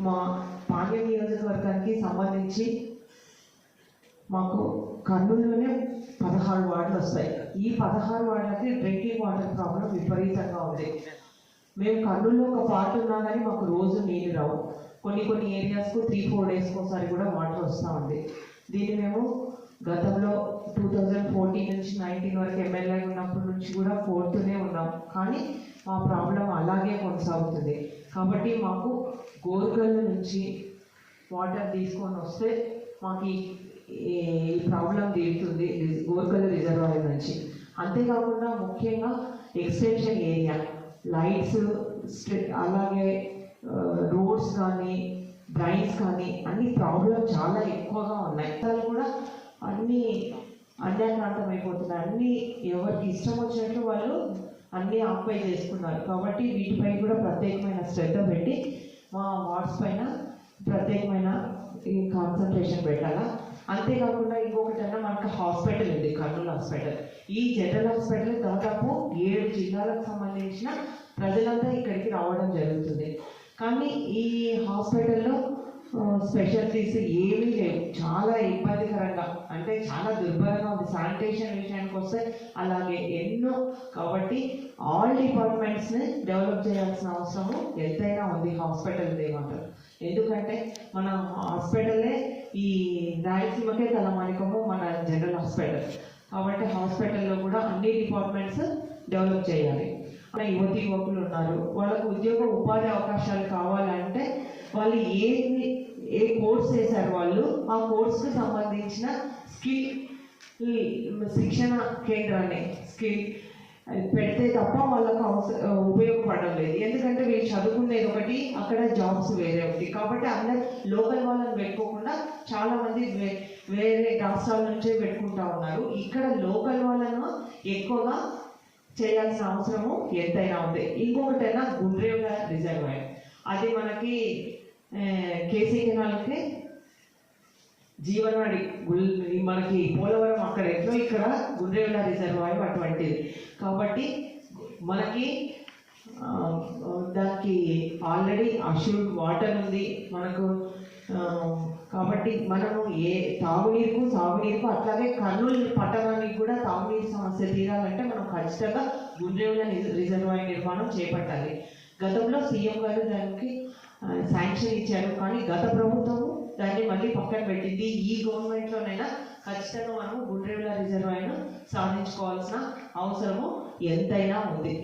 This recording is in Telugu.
మా పాండ్య నియోజకవర్గానికి సంబంధించి మాకు కర్నూలులోనే పదహారు వార్డులు వస్తాయి. ఈ పదహారు వార్డులకి డ్రింకింగ్ వాటర్ ప్రాబ్లం విపరీతంగా ఉంది. మేము కర్నూలులో ఒక పార్ట్ ఉన్నా కానీ మాకు రోజు నీళ్ళు రావు. కొన్ని కొన్ని ఏరియాస్కు త్రీ ఫోర్ డేస్కి ఒకసారి కూడా వాటర్ వస్తూ ఉంది. దీన్ని మేము గతంలో టూ థౌజండ్ ఫోర్టీన్ నుంచి నైన్టీన్ వరకు ఎమ్మెల్యే ఉన్నప్పటి నుంచి కూడా ఫోర్త్నే ఉన్నాం. కానీ మా ప్రాబ్లం అలాగే కొనసాగుతుంది. కాబట్టి మాకు గోరుగల్లు నుంచి వాటర్ తీసుకొని వస్తే మాకు ఈ ప్రాబ్లం తీరుతుంది గోరుకల్ రిజర్వాయర్ నుంచి. అంతేకాకుండా ముఖ్యంగా ఎక్స్టెన్షన్ ఏరియా లైట్స్ అలాగే రోడ్స్ కానీ డ్రైన్స్ కానీ అన్ని ప్రాబ్లం చాలా ఎక్కువగా ఉన్నాయి. కూడా అన్ని అన్యాక్రాంతం అయిపోతున్నారు అన్ని ఎవరికి ఇష్టం వచ్చినట్లు వాళ్ళు అన్ని ఆక్యుపై చేసుకున్నారు. కాబట్టి వీటిపై కూడా ప్రత్యేకమైన శ్రద్ధ పెట్టి మా వార్డ్స్ పైన ప్రత్యేకమైన కాన్సన్ట్రేషన్ పెట్టాలా? అంతేకాకుండా ఇంకొకటి అన్న మనకు హాస్పిటల్ ఉంది కర్నూలు హాస్పిటల్ ఈ జనరల్ హాస్పిటల్ దాదాపు ఏడు జిల్లాలకు సంబంధించిన ప్రజలంతా ఇక్కడికి రావడం జరుగుతుంది. కానీ ఈ హాస్పిటల్లో స్పెషలిటీస్ ఏమీ లేవు. చాలా ఇబ్బందికరంగా అంటే చాలా దుర్భరంగా ఉంది. శానిటేషన్ విషయానికి వస్తే అలాగే ఎన్నో కాబట్టి ఆల్ డిపార్ట్మెంట్స్ని డెవలప్ చేయాల్సిన అవసరము ఎంతైనా ఉంది హాస్పిటల్ ఏమంటారు ఎందుకంటే మన హాస్పిటలే ఈ రాయలసీమకే తలమానికము మన జనరల్ హాస్పిటల్ కాబట్టి హాస్పిటల్లో కూడా అన్ని డిపార్ట్మెంట్స్ డెవలప్ చేయాలి. మన యువతి యువకులు ఉన్నారు. వాళ్ళకు ఉద్యోగ ఉపాధి అవకాశాలు కావాలంటే వాళ్ళు ఏది ఏ కోర్స్ చేశారు వాళ్ళు? ఆ కోర్స్కి సంబంధించిన స్కిల్ శిక్షణ కేంద్రాన్ని స్కిల్ పెడితే తప్ప వాళ్ళకు అవసరం ఉపయోగపడడం లేదు. ఎందుకంటే వీళ్ళు చదువుకునేది ఒకటి అక్కడ జాబ్స్ వేరే ఒకటి. కాబట్టి అందరు లోకల్ వాళ్ళని పెట్టుకోకుండా చాలామంది వేరే రాష్ట్రాల నుంచే పెట్టుకుంటా ఉన్నారు. ఇక్కడ లోకల్ వాళ్ళను ఎక్కువగా చేయాల్సిన అవసరము ఎంతైనా ఉంది. ఇంకొకటి గుండ్రేవుల రిజర్వాయర్ అది మనకి ఆ, కేసీ జీవనాడి మనకి పోలవరం అక్కడ ఎట్లో ఇక్కడ గుండ్రేవుల రిజర్వాయర్ అటువంటిది. కాబట్టి మనకి దానికి ఆల్రెడీ అష్యూర్డ్ వాటర్ ఉంది మనకు. కాబట్టి మనము ఏ తాగునీరుకు సాగునీరుకు అట్లాగే కర్నూలు పట్టణానికి కూడా తాగునీరు సమస్య తీరాలంటే మనం ఖచ్చితంగా గుండ్రేవుల రిజర్వాయర్ నిర్మాణం చేపట్టాలి. గతంలో సీఎం గారు దానికి శాంక్షన్ ఇచ్చారు. కానీ గత ప్రభుత్వము దాన్ని మళ్ళీ పక్కన పెట్టింది. ఈ గవర్నమెంట్లోనైనా ఖచ్చితంగా మనము గుండ్రేవుల రిజర్వాయర్ను సాధించుకోవాల్సిన అవసరము ఎంతైనా ఉంది.